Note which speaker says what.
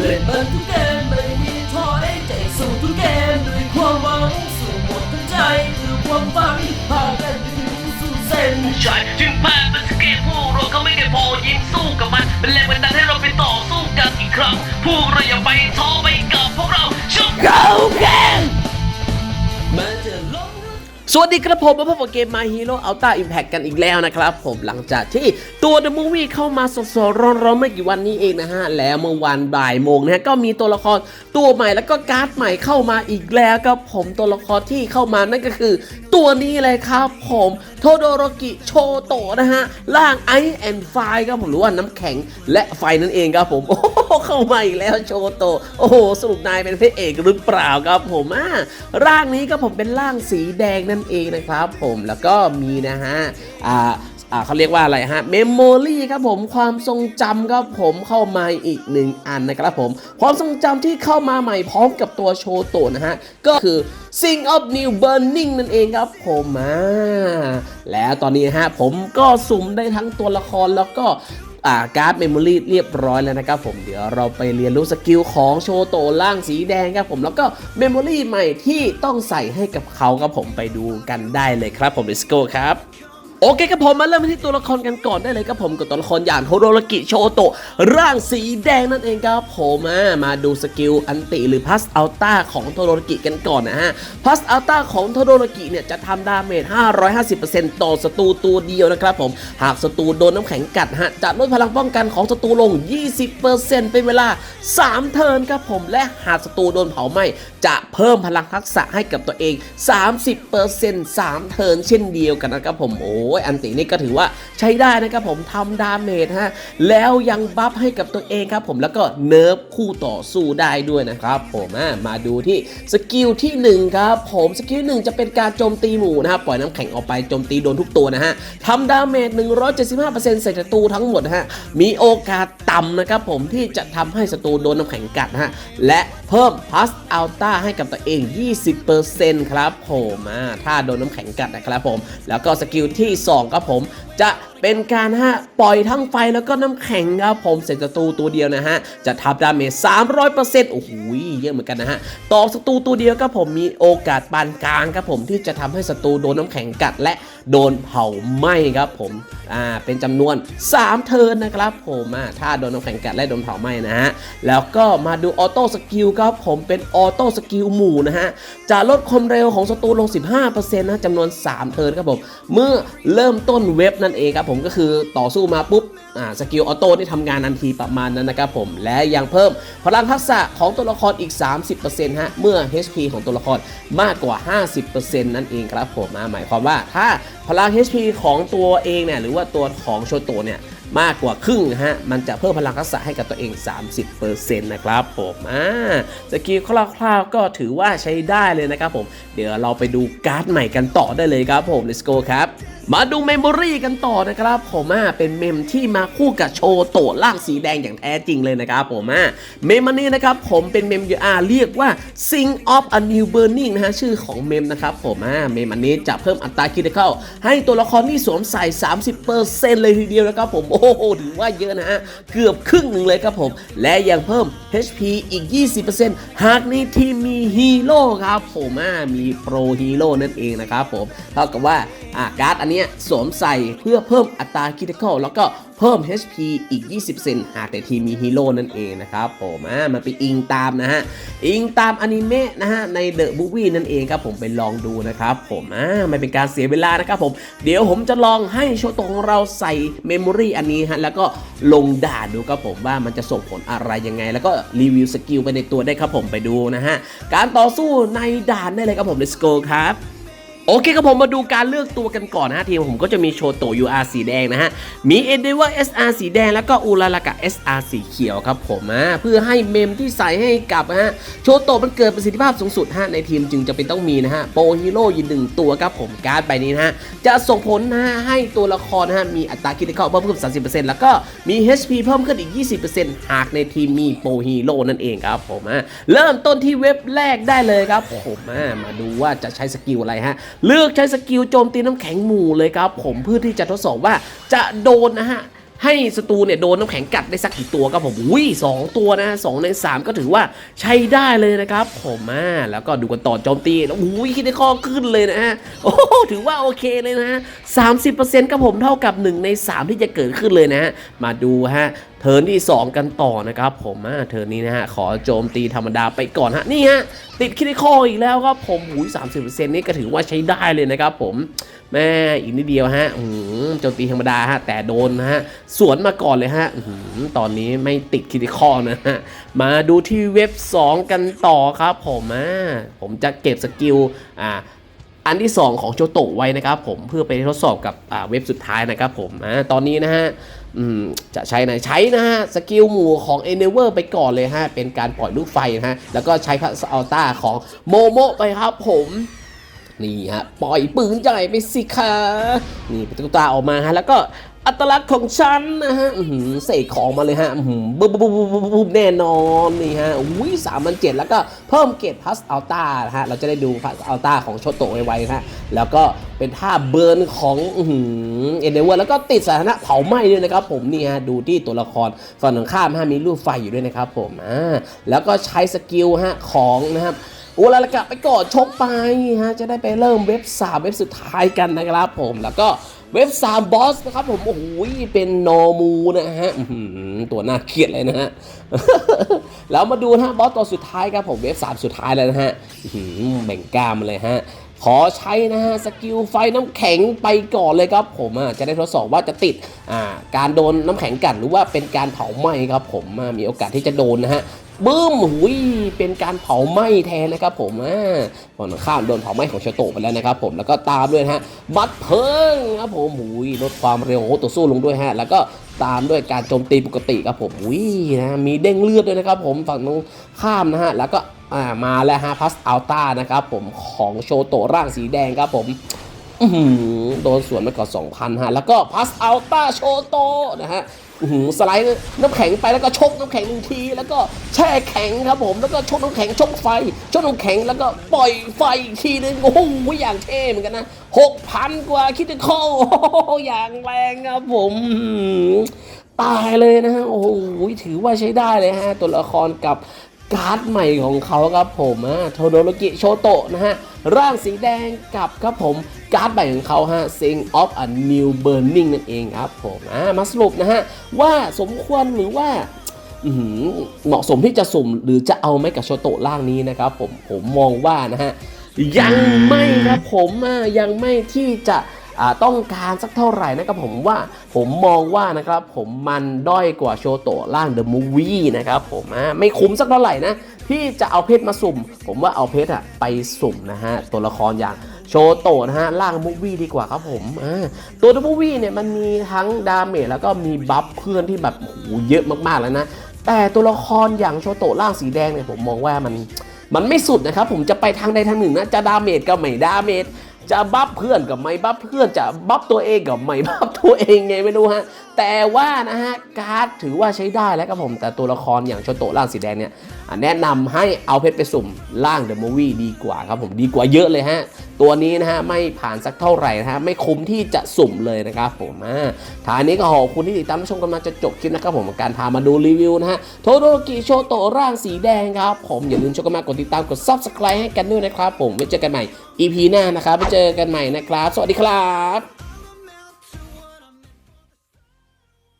Speaker 1: เล่นมันทุกเกมไม่มีท้อให้ใจสู้ทุกเกมด้วยความหวังสู้หมดทั้งใจคือความฝันพากันถึงสู่เส้น
Speaker 2: ชัยจึงแพ้เป็นสเกมผู้เราเขาไม่ได้พอยิ้มสู้กับมันเป็นแรงบันดาลให้เราไปต่อสู้กันอีกครั้งพวกเราอย่าไป
Speaker 3: สวัสดีครับผมมาพบกับเกม My Hero Ultra Impact กันอีกแล้วนะครับผมหลังจากที่ตัว The Movie เข้ามาสดๆร้อนๆไม่กี่วันนี้เองนะฮะ แล้วเมื่อวานบ่ายโมงนะฮะก็มีตัวละครตัวใหม่แล้วก็การ์ดใหม่เข้ามาอีกแล้วครับผมตัวละครที่เข้ามานั่นก็คือตัวนี้เลยครับผมโทโดโรกิโชโตะนะฮะร่างไอแอนไฟครับผมหรือว่าน้ำแข็งและไฟนั่นเองครับผมโอ้โหเข้ามาอีกแล้วโชโตะโอ้โหสรุปนายเป็นพระเอกหรือเปล่าครับผมอ่าร่างนี้ก็ผมเป็นร่างสีแดงนั่นเองนะครับผมแล้วก็มีนะฮะอ่าอ่าเขาเรียกว่าอะไรฮะเมมโมรีครับผมความทรงจำครับผมเข้ามาอีกหนึ่งอันนะครับผม ความทรงจำที่เข้ามาใหม่พร้อมกับตัวโชโตนะฮะ ก็คือ Sing of New Burning นั่นเองครับผมอ่าแล้วตอนนี้ฮะผมก็สุ่มได้ทั้งตัวละครแล้วก็ การ์ดเมมโมรีเรียบร้อยแล้วนะครับผมเดี๋ยวเราไปเรียนรู้สกิลของโชโตล่างสีแดงครับผมแล้วก็เมมโมรีใหม่ที่ต้องใส่ให้กับเขาครับผมไปดูกันได้เลยครับผม let's go ครับ โอเคครับผมมาเริ่มที่ตัวละครกันก่อนได้เลยครับผมกับตัวละครอย่างโทโรโรกิโชโตะร่างสีแดงนั่นเองครับผมอ่ามาดูสกิลอันติหรือพัสอัลต้าของโทโรโรกิกันก่อนนะฮะพัสอัลต้าของโทโรโรกิเนี่ยจะทำดาเมจ 550%ต่อศัตรูตัวเดียวนะครับผม หากศัตรูโดนน้ำแข็งกัดฮะจะลดพลังป้องกันของศัตรูลง 20%เป็นเวลา 3 เทิร์นครับผมและหากศัตรูโดนเผาไหม้จะเพิ่มพลังทักษะให้กับตัวเอง 30% 3 เทิร์นเช่นเดียวกันนะครับผมโอ้อันตินี่ก็ถือว่าใช้ได้นะครับผมทำดาเมจฮะแล้วยังบัฟให้กับตัวเองครับผมแล้วก็เนิร์ฟคู่ต่อสู้ได้ด้วยนะครับผมมาดูที่สกิลที่1ครับผมสกิลหนึ่งจะเป็นการโจมตีหมู่นะครับปล่อยน้ำแข็งออกไปโจมตีโดนทุกตัวนะฮะทำดาเมจ175%ใส่ศัตรูทั้งหมดนะฮะมีโอกาสต่ำนะครับผมที่จะทำให้ศัตรูโดนน้ำแข็งกัดนะฮะและ เพิ่มพัสอัลต้าให้กับตัวเอง 20%ครับผมถ้าโดนน้ำแข็งกัดนะครับผม แล้วก็สกิลที่ 2 ครับผม จะเป็นการฮะปล่อยทั้งไฟแล้วก็น้ำแข็งครับผมเสร็จศัตรูตัวเดียวนะฮะจะทับดาเมจ300%โอ้โหเยอะเหมือนกันนะฮะต่อศัตรูตัวเดียวครับผมมีโอกาสปานกลางครับผมที่จะทำให้ศัตรูโดนน้ำแข็งกัดและโดนเผาไหม้ครับผมอ่าเป็นจำนวน 3 เทิร์นนะครับผมอ่าถ้าโดนน้ำแข็งกัดและโดนเผาไหม้นะฮะแล้วก็มาดูออโต้สกิลครับผมเป็นออโต้สกิลหมู่นะฮะจะลดความเร็วของศัตรูลง 15%นะจำนวน 3 เทิร์นครับผมเมื่อเริ่มต้นเว็บนั่นเองครับผมก็คือต่อสู้มาปุ๊บอ่าสกิลออโต้ที่ทำงานทันทีประมาณนั้นนะครับผมและยังเพิ่มพลังทักษะของตัวละครอีก 30%ฮะเมื่อ HP ของตัวละครมากกว่า 50%นั่นเองครับผมหมายความว่าถ้าพลัง HP ของตัวเองเนี่ยหรือว่าตัวของโชโตเนี่ยมากกว่าครึ่งฮะ มันจะเพิ่มพลังทักษะให้กับตัวเอง 30%นะครับผมอ่าสกิลคร่าวๆก็ถือว่าใช้ได้เลยนะครับผม เดี๋ยวเราไปดูการ์ดใหม่กันต่อได้เลยครับผม let's go ครับ มาดูเมมโมรี่กันต่อนะครับผมอะเป็นเมมที่มาคู่กับโชโตะล่างสีแดงอย่างแท้จริงเลยนะครับผมอะเมมอันนี้นะครับผมเป็นเมม UR เรียกว่า Sing of a New Burning นะฮะชื่อของเมมนะครับผมอะเมมอันนี้จะเพิ่มอัตราคิดเข้า ให้ตัวละครที่สวมใส่ 30%เลยทีเดียวนะครับผมโอ้โหถือว่าเยอะนะฮะเกือบครึ่งหนึ่งเลยครับผม และยังเพิ่ม HP อีก 20%หากในทีมมีฮีโร่ครับผมอะมีโปรฮีโร่นั่นเองนะครับผมเท่ากับว่าอะการ์ดอันเนี้สวมใส่เพื่อเพิ่มอัตราคิดเข้าแล้วก็เพิ่ม HP อีก 20%หากในทีมมีฮีโร่นั่นเองนะครับผมอะมันไปอิงตามนะฮะ อิงตามอนิเมะนะฮะในเดอะบูวี่นั่นเองครับผมไปลองดูนะครับผมอ่าไม่เป็นการเสียเวลานะครับผม เดี๋ยวผมจะลองให้โชโตของเราใส่เมมโมรีอันนี้ฮะ แล้วก็ลงด่านดูครับผมว่ามันจะส่งผลอะไรยังไง แล้วก็รีวิวสกิลไปในตัวได้ครับผมไปดูนะฮะ การต่อสู้ในด่านได้เลยครับผม let's go ครับ โอเคครับผมมาดูการเลือกตัวกันก่อนนะฮะทีมผมก็จะมีโชโต UR สีแดงนะฮะ มีเอเดว่า SR สีแดงแล้วก็อูลาลากะ SR สีเขียวครับผมอะเพื่อให้เมมที่ใส่ให้กับนะฮะโชโตมันเกิดประสิทธิภาพสูงสุดฮะในทีมจึงจะเป็นต้องมีนะฮะโปรฮีโร่ยินหนึ่งตัวครับผมการ์ดใบนี้นะฮะจะส่งผลนะฮะให้ตัวละครนะฮะมีอัตราคิดเข้าเพิ่มขึ้น 30%แล้วก็มี HP เพิ่มขึ้นอีก 20%หากในทีมมีโปรฮีโร่นั่นเองครับผมอะเริ่มต้นที่เว็บแรกได้เลยครับผมอะมาดูว่าจะใช้สกิลอะไรฮะเลือกใช้สกิลโจมตีน้ำแข็งหมู่เลยครับ ผมเพื่อที่จะทดสอบว่าจะโดนนะฮะ ให้ศัตรูเนี่ยโดนน้ำแข็งกัดได้สักกี่ตัวครับผมอุ้ยสองตัวนะสองในสามก็ถือว่าใช้ได้เลยนะครับผมอ่าแล้วก็ดูกันต่อโจมตีอุ้ยคิดได้ข้อขึ้นเลยนะฮะโอ้ถือว่าโอเคเลยนะฮะสามสิบเปอร์เซ็นต์ครับผมเท่ากับหนึ่งในสามที่จะเกิดขึ้นเลยนะฮะมาดูฮะเทิร์นที่สองกันต่อนะครับผมอ่าเทิร์นนี้นะฮะขอโจมตีธรรมดาไปก่อนฮะนี่ฮะติดคิดได้ข้ออีกแล้วครับผมอุ้ยสามสิบเปอร์เซ็นต์นี่ก็ถือว่าใช้ได้เลยนะครับผม แม่อีกนิดเดียวฮะโจมตีธรรมดาฮะ แต่โดนนะฮะ สวนมาก่อนเลยฮะอตอนนี้ไม่ติดคิดข้อนะฮะ มาดูที่เว็บ 2 กันต่อครับผมอ่าผมจะเก็บสกิลอ่าอันที่ 2 ของโจโตไว้นะครับผมเพื่อไปทดสอบกับเว็บสุดท้ายนะครับผมอ่าตอนนี้นะฮะจะใช้ไหนใช้นะฮะสกิลหมู่ของ e n e v e r ไปก่อนเลยฮะเป็นการปล่อยลูกไฟนะฮะแล้วก็ใช้พัสอัลต้าของโมโมไปครับผม นี่ฮะปล่อยปืนใหญ่ไปสิคะนี่เป็นตุ๊กตาออกมาฮะแล้วก็อัตลักษณ์ของฉันนะฮะเสกของมาเลยฮะบุ๊บบุ๊บบุ๊บบุ๊บบุ๊บแน่นอนนี่ฮะอุ้ยสามพันเจ็ดแล้วก็เพิ่มเกรดพัสอัลต้านะฮะเราจะได้ดูพัสอัลต้าของโชโตะไวๆนะฮะแล้วก็เป็นท่าเบิร์นของเอเดเวอร์แล้วก็ติดสถานะเผาไหม้ด้วยนะครับผมนี่ฮะดูที่ตัวละครฝั่งตรงข้ามฮะมีรูปไฟอยู่ด้วยนะครับผมอ่าแล้วก็ใช้สกิลฮะของนะครับ โอ้แล้วละกะไปก่อนชกไปฮะจะได้ไปเริ่มเว็บ3เว็บสุดท้ายกันนะครับผมแล้วก็เว็บ3บอสนะครับผม โอ้โหเป็นนอมูนะฮะตัวน่าเกลียดเลยนะฮะ แล้วมาดูนะฮะบอสตัวสุดท้ายครับผมเว็บ3สุดท้ายแล้วนะฮะแบ่งกล้ามเลยฮะ ขอใช้นะฮะ สกิลไฟน้ำแข็งไปก่อนเลยครับผมอะจะได้ทดสอบว่าจะติดอ่าการโดนน้ำแข็งกัดหรือว่าเป็นการเผาไหม้ครับผมมีโอกาสที่จะโดนนะฮะ บึ้มหุยเป็นการเผาไหม้แทนนะครับผมอ่าฝั่งตรงข้ามโดนเผาไหม้ของชาโตะไปแล้วนะครับผมแล้วก็ตามด้วยนะฮะบัตเพิงครับผมหุยลดความเร็วของตัวสู้ลงด้วยฮะแล้วก็ตามด้วยการโจมตีปกติครับผมหุยนะมีเด้งเลือดด้วยนะครับผมฝั่งตรงข้ามนะฮะแล้วก็อ่ามาแล้วฮะพัสอัลต้านะครับผมของโชโตะร่างสีแดงครับผมโดนสวนไปก่อน2,000ฮะแล้วก็พัสอัลต้าโชโตนะฮะ สไลด์น้ำแข็งไปแล้วก็ชกน้ำแข็งหนึ่งที แล้วก็แช่แข็งครับผมแล้วก็ชกน้ำแข็งชกไฟชกน้ำแข็งแล้วก็ปล่อยไฟอีกทีนึงโอ้โหอย่างเท่เหมือนกันนะหกพันกว่าคิดจะเข้าอย่างแรงครับผมตายเลยนะฮะโอ้โหถือว่าใช้ได้เลยฮะตัวละครกับ การ์ดใหม่ของเขาครับผมอะโทโดโรกิโชโตะนะฮะ ร่างสีแดงกับครับผม การ์ดใหม่ของเขาฮะ Sing of a New Burning นั่นเองครับผมอะมาสรุปนะฮะ ว่าสมควรหรือว่าเหมาะสมที่จะสุ่มหรือจะเอาไหมกับโชโตะร่างนี้นะครับผมผมมองว่านะฮะ ยังไม่ครับผมยังไม่ที่จะ ต้องการสักเท่าไหร่นะครับผมว่าผมมองว่านะครับผมมันด้อยกว่าโชโตะร่างเดอะมูฟวี่นะครับผมไม่คุ้มสักเท่าไหร่นะที่จะเอาเพชรมาสุ่ม ผมว่าเอาเพชรอะไปสุ่มนะฮะตัวละครอย่างโชโตะนะฮะร่างมูฟวี่ดีกว่าครับผมตัวเดอะมูฟวี่เนี่ยมันมีทั้งดาเมจแล้วก็มีบัฟเพื่อนที่แบบโอ้โหเยอะมากๆแล้วนะแต่ตัวละครอย่างโชโตะร่างสีแดงเนี่ยผมมองว่ามันมันไม่สุดนะครับผมจะไปทางใดทางหนึ่งนะจะดาเมจก็ไม่ดาเมจ จะบัฟเพื่อนกับไม่บัฟเพื่อนจะบัฟตัวเองกับไม่บัฟตัวเองไงไม่รู้ฮะแต่ว่านะฮะการ์ดถือว่าใช้ได้แล้วครับผมแต่ตัวละครอย่างโชโตะล่างสีแดงเนี่ย แนะนำให้เอาเพชรไปสุ่มร่างเดอะมูวี่ดีกว่าครับผมดีกว่าเยอะเลยฮะ ตัวนี้นะฮะไม่ผ่านสักเท่าไหร่นะฮะไม่คุ้มที่จะสุ่มเลยนะครับผมอ่าท้านี้ก็ขอบคุณที่ติดตามชมกันมาจะจบคลิปนะครับผมการพามาดูรีวิวนะฮะโทโดโรกิโชโตร่างสีแดงครับผมอย่าลืมชมกันมากดติดตามกด subscribe ให้กันด้วยนะครับผมไว้เจอกันใหม่ EP หน้านะครับไว้เจอกันใหม่นะครับ สวัสดีครับ